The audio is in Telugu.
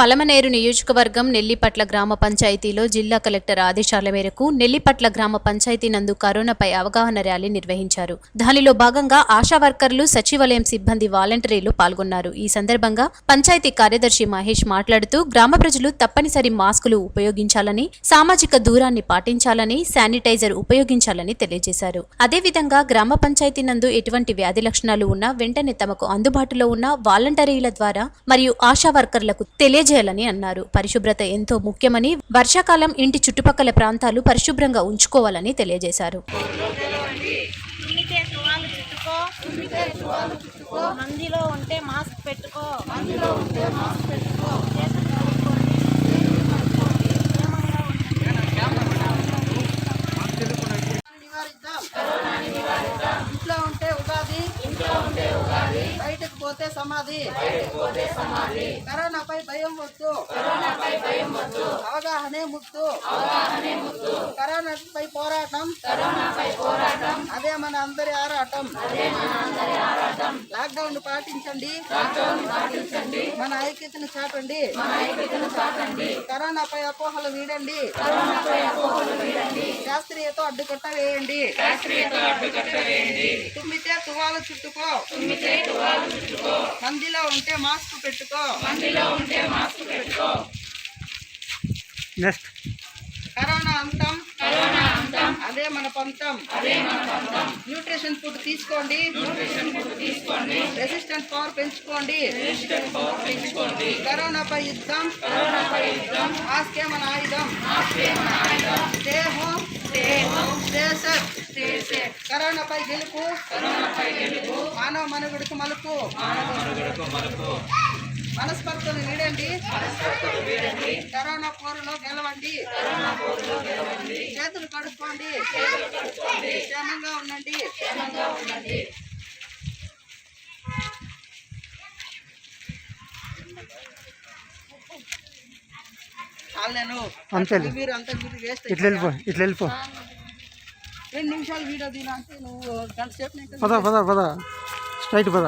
పలమనేరు నియోజకవర్గం నెల్లిపట్ల గ్రామ పంచాయతీలో జిల్లా కలెక్టర్ ఆదేశాల మేరకు నెల్లిపట్ల గ్రామ పంచాయతీ నందు కరోనాపై అవగాహన ర్యాలీ నిర్వహించారు. దానిలో భాగంగా ఆశా వర్కర్లు సచివాలయం సిబ్బంది వాలంటీర్లు పాల్గొన్నారు. ఈ సందర్భంగా పంచాయతీ కార్యదర్శి మహేష్ మాట్లాడుతూ గ్రామ ప్రజలు తప్పనిసరి మాస్కులు ఉపయోగించాలని సామాజిక దూరాన్ని పాటించాలని శానిటైజర్ ఉపయోగించాలని తెలియజేశారు. అదేవిధంగా గ్రామ పంచాయతీ నందు ఎటువంటి వ్యాధి లక్షణాలు ఉన్నా వెంటనే తమకు అందుబాటులో ఉన్న వాలంటీర్ల ద్వారా మరియు ఆశా వర్కర్లకు తెలియ తెలియజేయాలని అన్నారు. పరిశుభ్రత ఎంతో ముఖ్యమని వర్షాకాలం ఇంటి చుట్టుపక్కల ప్రాంతాలు పరిశుభ్రంగా ఉంచుకోవాలని తెలియజేశారు. మందిలో ఉంటే మాస్క్ పెట్టుకో. మందిలో ఉంటే మాస్క్ పెట్టుకో నివారిద్దాం ఇంట్లో ఉంటే ఉగాది ఇంట్లో ఉంటే ఉగాది బయటకు పోతే సమాధి. బయటకు పోతే సమాధి. కరోనాపై భయం వద్దు. కరోనాపై భయం వద్దు. అవగాహనే ముద్దు అవగాహనే ముద్దు కరోనాపై పోరాటం. కరోనాపై పోరాటం. అదే మన అందరి ఆరాటం. అదే మన అందరి ఆరాటం. లాక్డౌన్ పాటించండి. లాక్డౌన్ పాటించండి. మన ఐక్యతను చాటండి. మన ఐక్యతను చాటండి. కరోనాపై అపోహలు వీడండి. కరోనాపై అపోహలు వీడండి. శాస్త్రీయతో అడ్డుకట్ట వేయండి శాస్త్రీయతో అడ్డుకట్ట వేయండి తుమ్మితే తువాలు చుట్టుకో. తుమ్మితే తువాలు చుట్టుకో. మందిలో ఉంటే మాస్క్ పెట్టుకో. మందిలో ఉంటే మాస్క్ పెట్టుకో. నెక్స్ట్. కరోనా అంతం. కరోనా అంతం. అదే మన పంతం. అదే మన పంతం. న్యూట్రిషన్ ఫుడ్ తీసుకోండి. న్యూట్రిషన్ ఫుడ్ తీసుకోండి. రెసిస్టెంట్ పవర్ పెంచుకోండి. రెసిస్టెంట్ పవర్ పెంచుకోండి. కరోనాపై యుద్ధం. కరోనాపై యుద్ధం. మాస్కే మన ఆయుధం. మాస్కే మన ఆయుధం. Stay home. Stay home. Stay safe. Stay safe. కరోనాపై గెలుపు. కరోనాపై గెలుపు. మానవ మనుగడకు మలుపు. మానవ మనుగడకు మలుపు. మనస్పర్ధలు వీడండి. కరోనా పోరులో గెలవండి. చేతులు కడుక్కోండి. క్షేమంగా ఉండండి. అంతా ఇట్లా వెళ్ళిపో ఇట్లా వెళ్ళిపో. రెండు నిమిషాలు వీడియో తీనా అంటే నువ్వు గంట సేపు పద పద పద. స్ట్రైట్ పద.